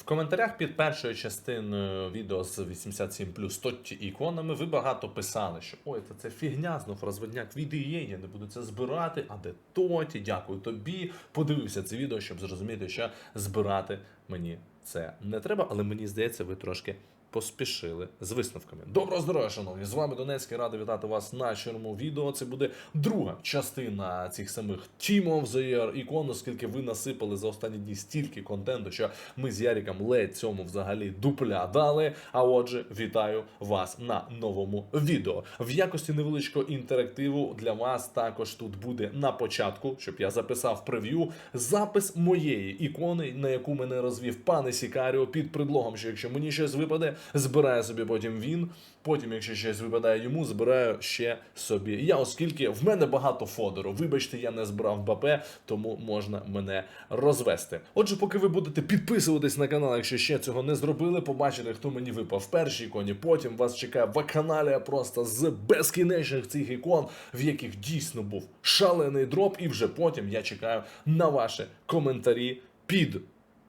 В коментарях під першою частиною відео з 87 плюс Тотті іконами ви багато писали, що ой, це, це фігня, знов розводняк відеє, я не буду це збирати, а де тоті, дякую тобі. Подивився це відео, щоб зрозуміти, що збирати мені це не треба, але мені здається, ви трошки поспішили з висновками. Доброго здоров'я, шановні! З вами Донецький, радий вітати вас на чорному відео. Це буде друга частина цих самих Team of the Year ікон, оскільки ви насипали за останні дні стільки контенту, що ми з Яріком ледь цьому взагалі дупля дали. А отже, вітаю вас на новому відео. В якості невеличкого інтерактиву для вас також тут буде на початку, щоб я записав прев'ю, запис моєї ікони, на яку мене розвів пане Сікаріо під предлогом, що якщо мені щось випаде, збирає собі потім він. Потім, якщо щось випадає йому, збираю ще собі. Я, оскільки в мене багато фодеру. Вибачте, я не збирав БП, тому можна мене розвести. Отже, поки ви будете підписуватись на канал, якщо ще цього не зробили, побачите, хто мені випав в першій іконі. Потім вас чекає вакханалія просто з безкінечних цих ікон, в яких дійсно був шалений дроп. І вже потім я чекаю на ваші коментарі під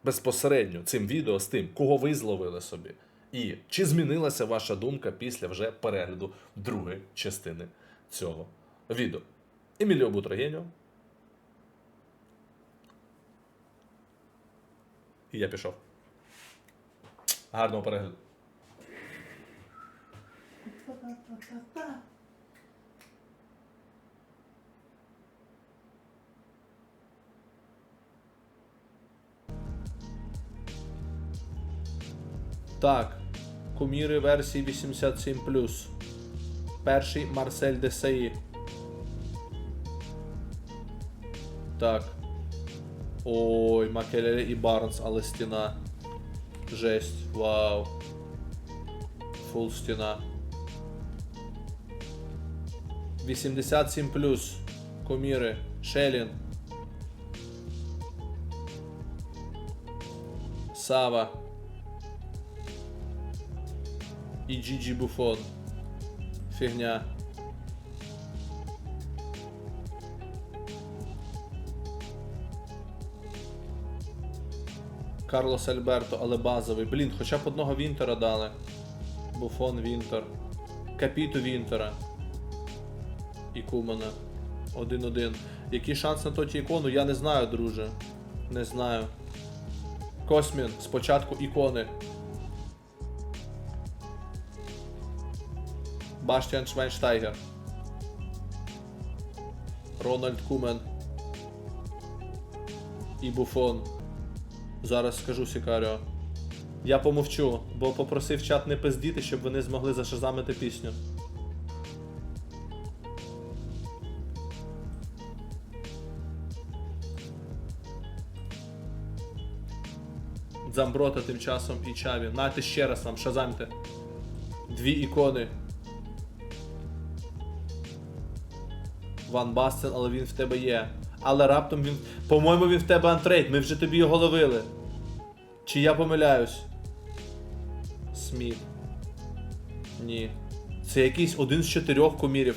безпосередньо цим відео з тим, кого ви зловили собі. І чи змінилася ваша думка після вже перегляду другої частини цього відео? Еміліо Бутрагеньо. І я пішов. Гарного перегляду. Так. Куміри версії 87. Перший Марсель Десаї. Так. Ой, Макелеле і Барнс, але стіна. Жесть. Вау. Фул стіна. 87 Куміри. Шелін. Сава. І Джиджі Буфон. Фігня. Карлос Альберто, але базовий. Блін, хоча б одного Вінтера дали. Буфон Вінтер. Капіту Вінтера. І Кумана. Один-один. Який шанс на тоті ікону, я не знаю, друже. Не знаю. Космін, спочатку ікони. Баштіан Швайнштайгер. Рональд Кумен. І Буфон. Зараз скажу Сікаріо. Я помовчу, бо попросив чат не пиздіти, щоб вони змогли зашазамити пісню. Дзамброта тим часом і Чаві. Нате ще раз нам, шазамте. Дві ікони. Ван Бастен, але він в тебе є. Але раптом він. По-моєму, він в тебе антрейд, ми вже тобі його ловили. Чи я помиляюсь? Сміт. Ні. Це якийсь один з чотирьох кумірів.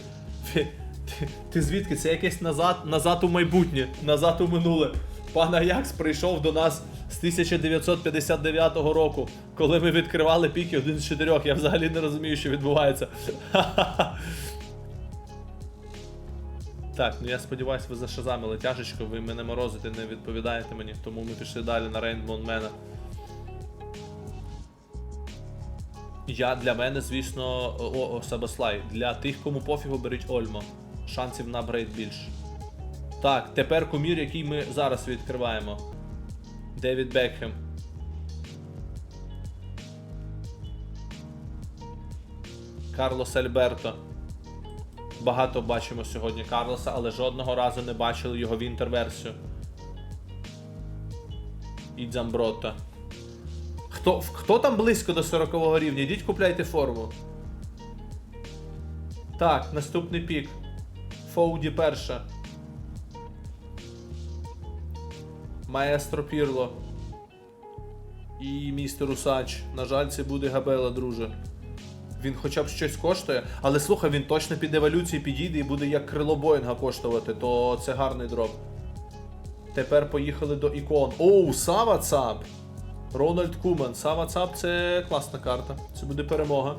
Ти, ти, ти звідки? Це якесь назад, назад у майбутнє, назад у минуле. Пан Аякс прийшов до нас з 1959 року, коли ми відкривали піки один з чотирьох. Я взагалі не розумію, що відбувається. Так, ну я сподіваюся, ви зашазамили тяжечко, ви мене морозите, не відповідаєте мені, тому ми пішли далі на Рейнбон Мена. Я для мене, звісно, о, о, Сабаслай. Для тих, кому пофігу, беріть Ольмо. Шансів на апгрейд більше. Так, тепер кумір, який ми зараз відкриваємо. Девід Бекхем. Карлос Альберто. Багато бачимо сьогодні Карлоса, але жодного разу не бачили його вінтер-версію. І Дзамброта. Хто, хто там близько до 40 рівня? Йдіть купляйте форму. Так, наступний пік. Фоуді перша. Маестро Пірло. І містер Усач. На жаль, це буде Габела, друже. Він хоча б щось коштує, але слухай, він точно під еволюцію підійде і буде як крило Боїнга коштувати, то це гарний дроп. Тепер поїхали до ікон. Оу, Сава Цап! Рональд Куман. Сава Цап це класна карта. Це буде перемога.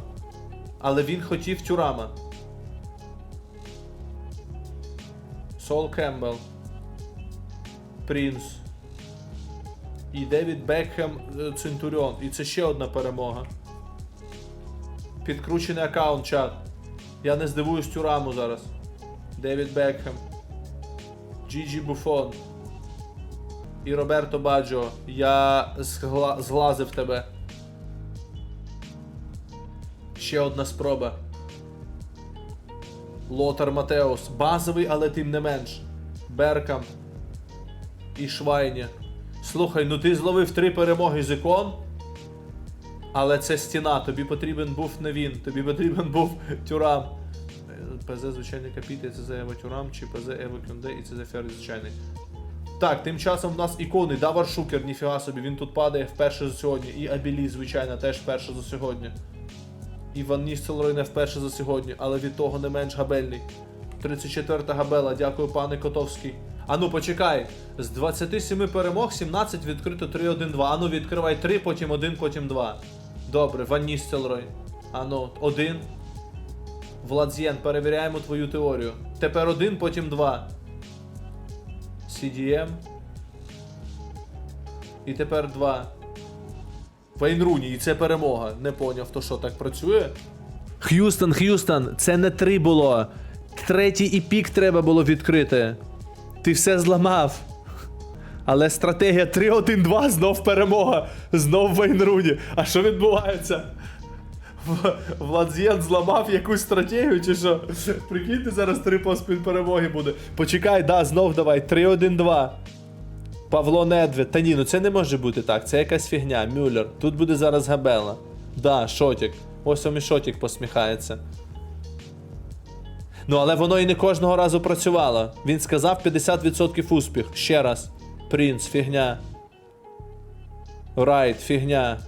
Але він хотів Тюрама. Сол Кембл. Прінс. І Девід Бекхем е, Центуріон. І це ще одна перемога. Підкручений аккаунт, чат. Я не здивуюсь Тюраму зараз. Девід Бекхем. Джіджі Буфон. І Роберто Баджо. Я згла... зглазив тебе. Ще одна спроба. Лотар Матеус. Базовий, але тим не менш. Беркам. І Швайні. Слухай, ну ти зловив три перемоги з ікон. Але це стіна, тобі потрібен був не він, тобі потрібен був Тюрам. ПЗ звичайний капіт, це за Ева Тюрам, чи ПЗ Ева Кюнде, і це за Феррі звичайний. Так, тим часом в нас ікони, Давар Шукер, ніфіга собі, він тут падає вперше за сьогодні. І Абілі, звичайно, теж вперше за сьогодні. І Ван не вперше за сьогодні, але від того не менш габельний. 34-та габела, дякую, пане Котовський. Ану, почекай. З 27 перемог 17 відкрито 3-1-2. Ану, відкривай 3, потім 1, потім 2. Добре, Ван Ністелрой. 1. Владзєн, перевіряємо твою теорію. Тепер 1, потім 2. CDM. І тепер 2. Вейнруні, і це перемога. Не поняв, то що так працює? Х'юстон, Х'юстон, це не 3 було. Третій і пік треба було відкрити. Ти все зламав. Але стратегія 3-1-2 знов перемога. Знов Вейнруні. А що відбувається? Владзєн зламав якусь стратегію, чи що? Прикиньте, зараз три поспіль перемоги буде. Почекай, да, знов давай. 3-1-2. Павло Недвед. Та ні, ну це не може бути так. Це якась фігня. Мюллер. Тут буде зараз Габела. Да, Шотік. Ось вам і Шотік посміхається. Ну, але воно і не кожного разу працювало. Він сказав 50% успіх. Ще раз. Принц, фігня. Райт, фігня.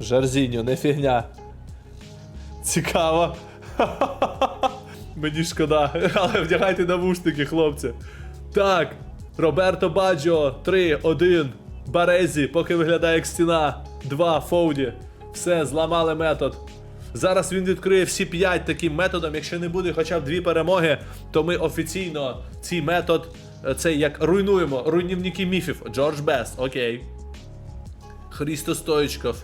Жарзіньо, не фігня. Цікаво. Мені шкода. Але вдягайте навушники, хлопці. Так. Роберто Баджо. 3, 1. Барезі, поки виглядає як стіна. 2. Фоуді. Все, зламали метод. Зараз він відкриє всі 5 таким методом. Якщо не буде хоча б дві перемоги, то ми офіційно цей метод, е, цей як руйнуємо. Руйнівники міфів. Джордж Бест, окей. Христо Стоїчков.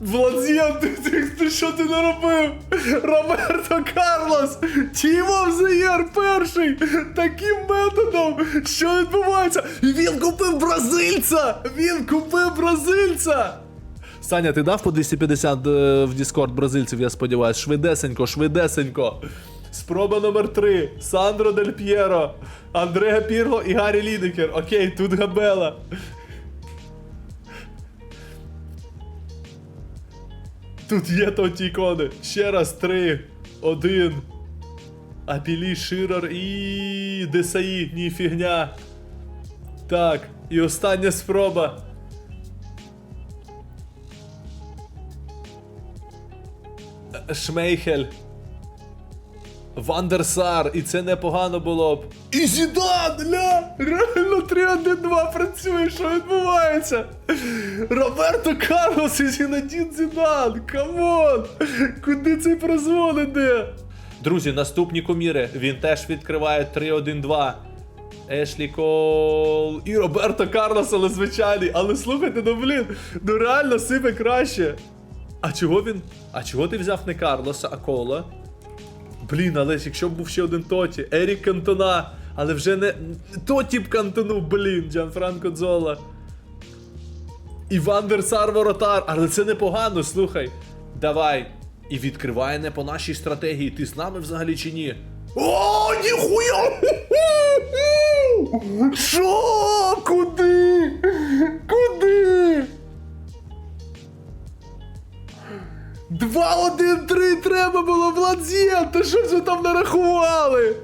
Владзіан, ти, ти, ти що ти наробив? Роберто Карлос! Of the перший! Таким методом! Що відбувається? Він купив бразильця! Він купив бразильця! Саня, ти дав по 250 е, в Discord бразильців, я сподіваюся. Швидесенько, швидесенько. Спроба номер 3. Сандро Дель П'єро, Андреа Пірло і Гаррі Лідекер. Окей, тут Габела. Тут є тоті ікони. Ще раз три, один. Апілі, Ширар і Десаї. Ні, фігня. Так, і остання спроба. Шмейхель. Вандерсар, і це непогано було б. І Зідан! Ля! Реально 3-1-2 працює, що відбувається? Роберто Карлос і Зінадін Зідан! Камон! Куди цей прозвон іде? Друзі, наступні куміри. Він теж відкриває 3-1-2. Ешлі Кол і Роберто Карлос, але звичайний. Але слухайте, ну блін, ну реально сипе краще. А чого він? А чого ти взяв не Карлоса, а Кола? Блін, але якщо б був ще один Тоті, Ерік Кантона, але вже не Тоті б Кантону, блін, Джанфранко Дзола. І Вандерсар Воротар, але це непогано, слухай. Давай. І відкриває не по нашій стратегії. Ти з нами взагалі чи ні? О, ніхуя! Що? Куди? Куди? 2-1-3 треба було, Владзєн! Та що ж ви там нарахували?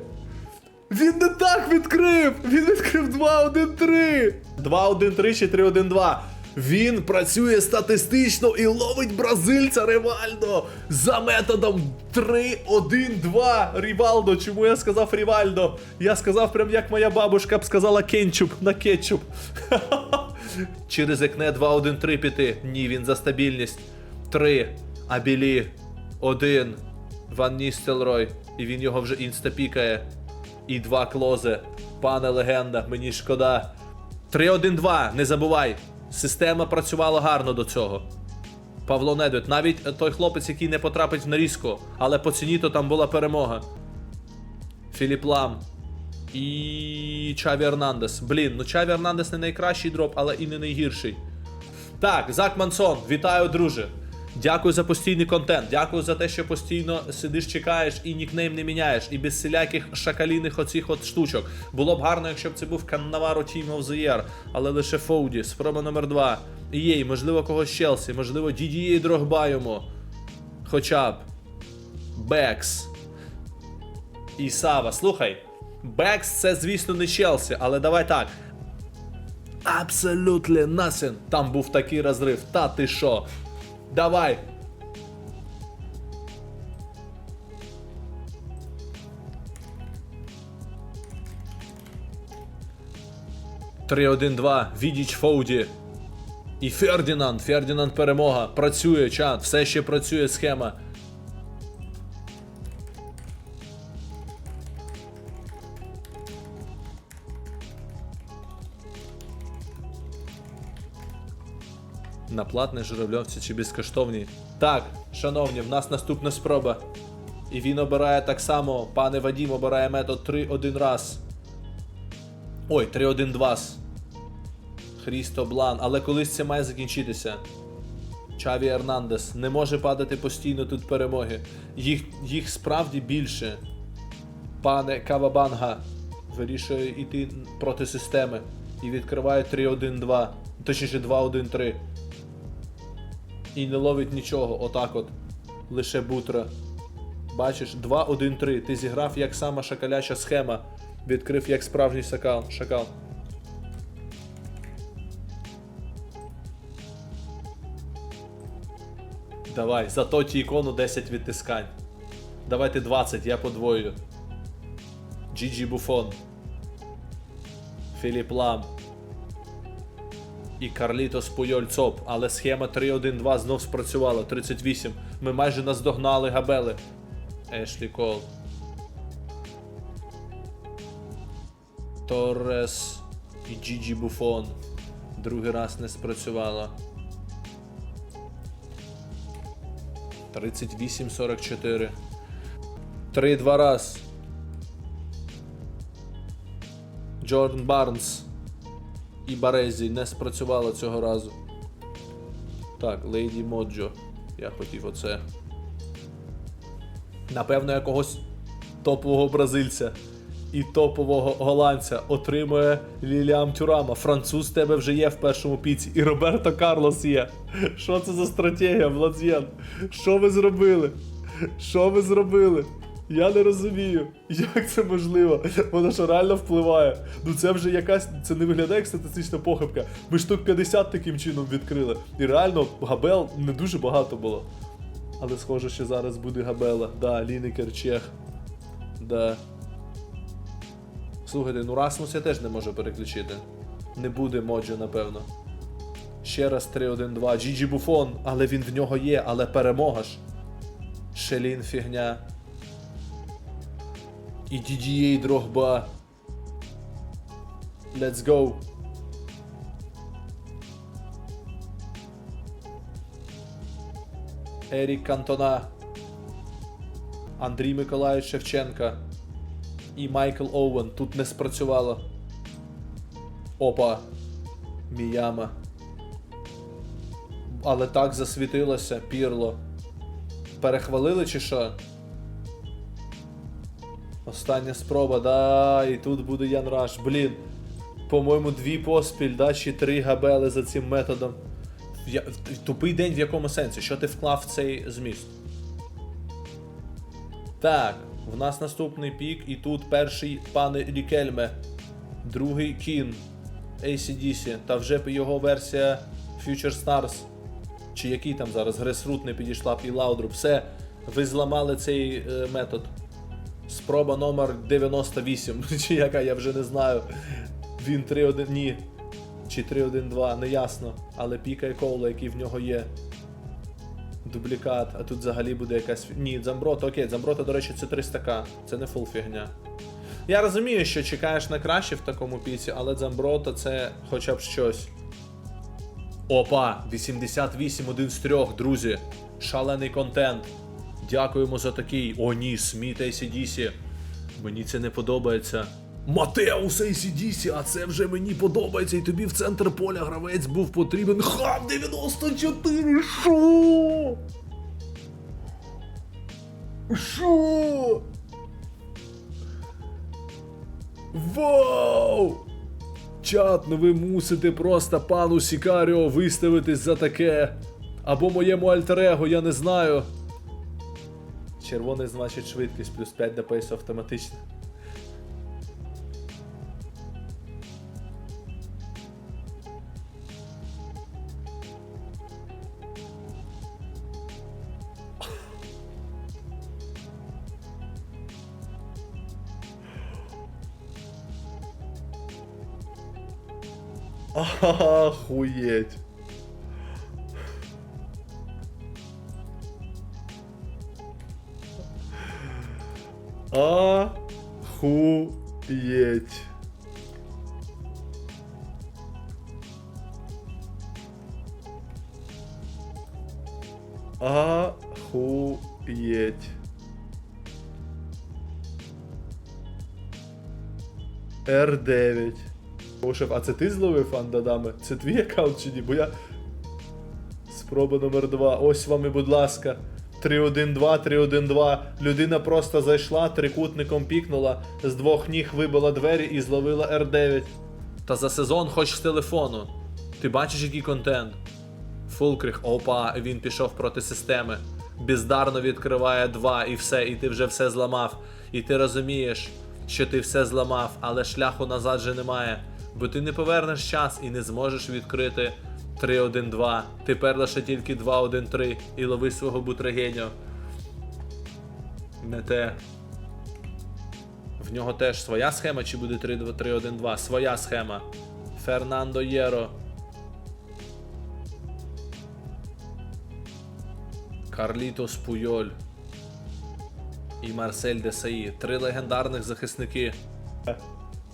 Він не так відкрив! Він відкрив 2-1-3! 2-1-3 чи 3-1-2. Він працює статистично і ловить бразильця Ривальдо за методом 3-1-2. Рівалдо. Чому я сказав Рівальдо? Я сказав прям як моя бабушка б сказала кетчуп на кетчуп. Через екне 2-1-3 піти. Ні, він за стабільність. 3. Абілі. 1. Ван Ністелрой. І він його вже інста пікає. І два клози. Пане легенда, мені шкода. 3-1-2, не забувай. Система працювала гарно до цього. Павло Недвід, навіть той хлопець, який не потрапить в нарізку, але по ціні то там була перемога. Філіп Лам. І Чаві Ернандес. Блін, ну Чаві Ернандес не найкращий дроп, але і не найгірший. Так, Зак Мансон, вітаю, друже. Дякую за постійний контент. Дякую за те, що постійно сидиш, чекаєш і нікнейм не міняєш, і без всіляких шакаліних оцих от штучок. Було б гарно, якщо б це був Каннаваро Team of the Year, але лише Фоуді, спроба номер 2 Єй, можливо, когось Челсі, можливо, Дідієй Дрогба йому. Хоча б. Бекс. І Сава. Слухай, Бекс це, звісно, не Челсі, але давай так. Absolutely nothing. Там був такий розрив. Та ти що? Давай. Три, один, два. Відіч Фоуді. І Фердінанд. Фердінанд перемога. Працює чат. Все ще працює схема. Платне журавльовці чи безкоштовні. Так, шановні, в нас наступна спроба. І він обирає так само. Пане Вадім обирає метод 3 один раз. Ой, 3-1-2. Хрісто Блан. Але колись це має закінчитися. Чаві Ернандес не може падати постійно тут перемоги. Їх, їх справді більше. Пане Кавабанга вирішує йти проти системи. І відкриває 3-1-2. Точніше 2-1-3. І не ловить нічого, отак от. Лише бутра. Бачиш, 2-1-3. Ти зіграв як сама шакаляча схема. Відкрив як справжній шакал. шакал. Давай, за тоті ікону 10 відтискань. Давайте 20, я подвою. Джіджі Буфон. Філіп Лам. І Карлітос Пуйоль ЦОП. Але схема 3-1-2 знов спрацювала. 38. Ми майже наздогнали габели. Ешлі Кол. Торрес і Джіджі Буфон. Другий раз не спрацювало. 38-44. 3-2 раз. Джордан Барнс і Барезі не спрацювало цього разу. Так, Лейді Моджо. Я хотів оце. Напевно, якогось топового бразильця і топового голландця отримує Ліліам Тюрама. Француз тебе вже є в першому піці. І Роберто Карлос є. Що це за стратегія, Владзєн? Що ви зробили? Що ви зробили? Я не розумію, як це можливо. Воно що реально впливає. Ну це вже якась. Це не виглядає як статистична похибка. Ми штук 50 таким чином відкрили. І реально габел не дуже багато було. Але схоже, що зараз буде габела. Да, Лінекер Чех. Да. Слухайте, ну Расмус я теж не можу переключити. Не буде моджо, напевно. Ще раз 3-1-2. Джіджі Буфон, але він в нього є, але перемога ж. Шелін фігня. І DDA Дрогба. Let's go. Ерік Кантона. Андрій Миколаївич Шевченка. І Майкл Оуен. Тут не спрацювало. Опа. Міяма. Але так засвітилося, пірло. Перехвалили чи що? Остання спроба, да, і тут буде Ян Раш. Блін. По-моєму, дві поспіль, да, чи три габели за цим методом. Я, тупий день в якому сенсі? Що ти вклав в цей зміст? Так, в нас наступний пік, і тут перший пане Рікельме, другий кін. ACDC, та вже його версія Future Stars. Чи який там зараз Гресрут не підійшла б і Лаудруп. Все, ви зламали цей е, метод. Спроба номер 98, чи яка, я вже не знаю. Він 3-1, ні. Чи 3-1-2, не ясно. Але пікає коула, який в нього є. Дублікат, а тут взагалі буде якась. Ні, Дзамброта, окей, Дзамброта, до речі, це 300к. Це не фул фігня. Я розумію, що чекаєш на краще в такому піці, але Дзамброта це хоча б щось. Опа, 88 один з трьох, друзі. Шалений контент. Дякуємо за такий. О, ні, Сміт ACDC. Мені це не подобається. Матеус ACDC, а це вже мені подобається, і тобі в центр поля гравець був потрібен. Хам 94! Шо? Шо? Вау! Чат, ну ви мусите просто пану Сікаріо виставитись за таке. Або моєму альтер-его, я не знаю. Червоний значить швидкість, плюс 5 ДПС автоматично. Охуеть. Охуеть. Охуеть. Р9. Пошев, а це ти зловив андадами? Це твій аккаунт чи ні? Бо я. Спроба номер 2. Ось вам і, будь ласка. 3-1-2, 3-1-2. Людина просто зайшла, трикутником пікнула, з двох ніг вибила двері і зловила R9. Та за сезон хоч з телефону. Ти бачиш, який контент? Фулкріх, опа, він пішов проти системи. Бездарно відкриває два і все, і ти вже все зламав. І ти розумієш, що ти все зламав, але шляху назад же немає. Бо ти не повернеш час і не зможеш відкрити 3-1-2. Тепер лише тільки 2-1-3 і лови свого бутрагеню. Не те. В нього теж своя схема, чи буде 3-1-2? Своя схема. Фернандо Єро. Карлітос Пуйоль і Марсель Десаї. Три легендарних захисники.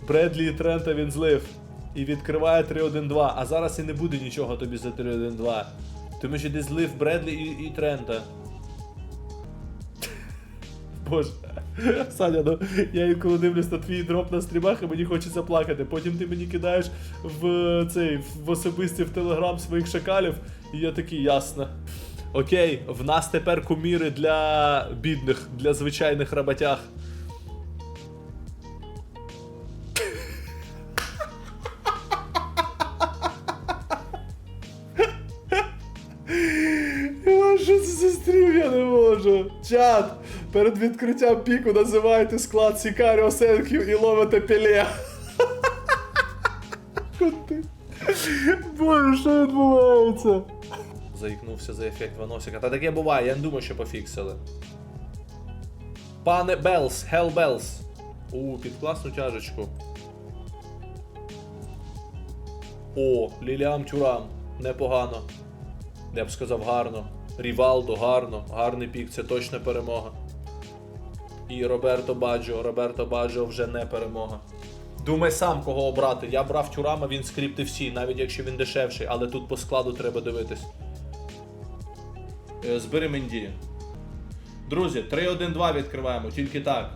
Бредлі і Трента він злив. І відкриває 3-1-2. А зараз і не буде нічого тобі за 3-1-2. Тому що ти злив Бредлі і, і Трента. Боже. Саня, ну я інколи дивлюсь на твій дроп на стрімах і мені хочеться плакати. Потім ти мені кидаєш в цей в особисті в телеграм своїх шакалів, і я такий ясно. Окей, в нас тепер куміри для бідних, для звичайних роботяг. Чат, перед відкриттям піку називайте склад Сікаріо Сенків і ловите піле. Боже, що відбувається? Заїкнувся за ефект Ваносика. Та таке буває, я не думаю, що пофіксили. Пане Белс, Hell Bells. У, під класну тяжечку. О, Ліліам Тюрам. Непогано. Я б сказав гарно. Рівалдо, гарно. Гарний пік, це точно перемога. І Роберто Баджо. Роберто Баджо вже не перемога. Думай сам, кого обрати. Я брав Тюрама, він скрипти всі, навіть якщо він дешевший, але тут по складу треба дивитись. Е, Збери Менді. Друзі, 3-1-2 відкриваємо, тільки так.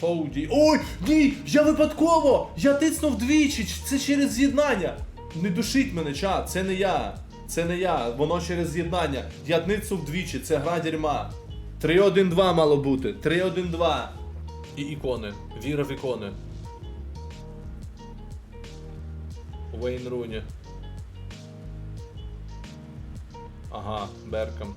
Фоуді. Ой! Ні! Я випадково! Я тиснув двічі! Це через з'єднання! Не душіть мене, чат, це не я. Це не я, воно через з'єднання. Я тиснув двічі, це гра дерьма. 3-1-2 мало бути. 3-1-2. І ікони. Віра в ікони. Вейн Руні. Ага, Беркам.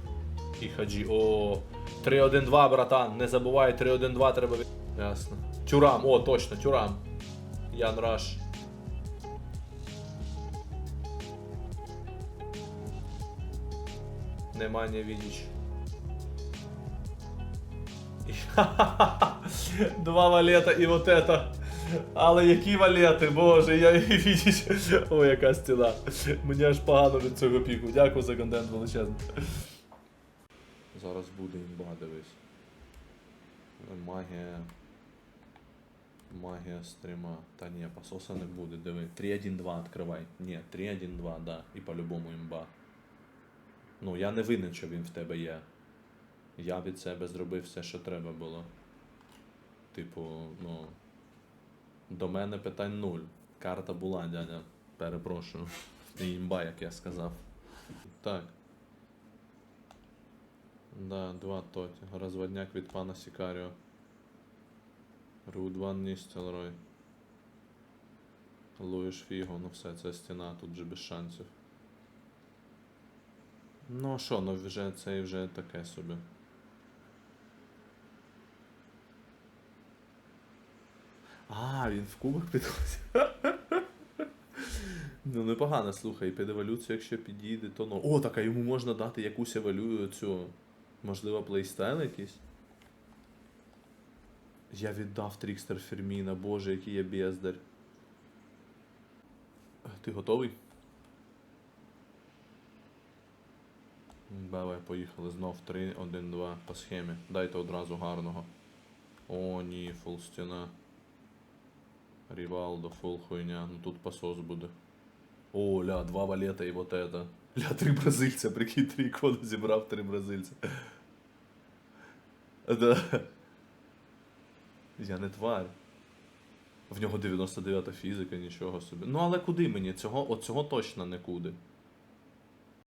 І Хаджі. О. 3-1-2, братан. Не забувай, 3-1-2 треба від... Ясно. Тюрам, о, точно, тюрам. Ян Раш. Нема не видиш. Два валета і вот это. Але які валети, боже, я і видиш. Ой, яка стіна. Мені аж погано від цього піку. Дякую за контент величезний. Зараз буде імба, дивись. Магія. Магія стрима. Та ні, пососа не буде, диви. 3.1.2 відкривай. Ні, 3.1.2, да. І по-любому імба. Ну, я не винен, що він в тебе є. Я від себе зробив все, що треба було. Типу, ну. До мене питань нуль. Карта була, дядя. Перепрошую. Імба, як я сказав. Так. Да, два тоті. Розводняк від пана Сікаріо. Рудван Ністелрой. Луїш Фіго, ну все, це стіна, тут же без шансів. Ну а що, ну вже це вже таке собі. А, він в кубок підходить. Ну, непогано, слухай, під еволюцію, якщо підійде, то ну. О, так а йому можна дати якусь еволюцію. Можливо, плейстайл якийсь. Я віддав Трікстер Ферміна, боже, який я бездар. Ти готовий? Давай, поїхали знов 3, 1, 2 по схемі. Дайте одразу гарного. О, ні, фул стіна. Рівалдо, фул хуйня. Ну тут посос буде. О, ля, два валета і вот это. Ля, три бразильця, прикинь, три ікони зібрав, три бразильця. Да. Я не тварь. В нього 99 фізика, нічого собі. Ну але куди мені? Цього, от цього точно не куди.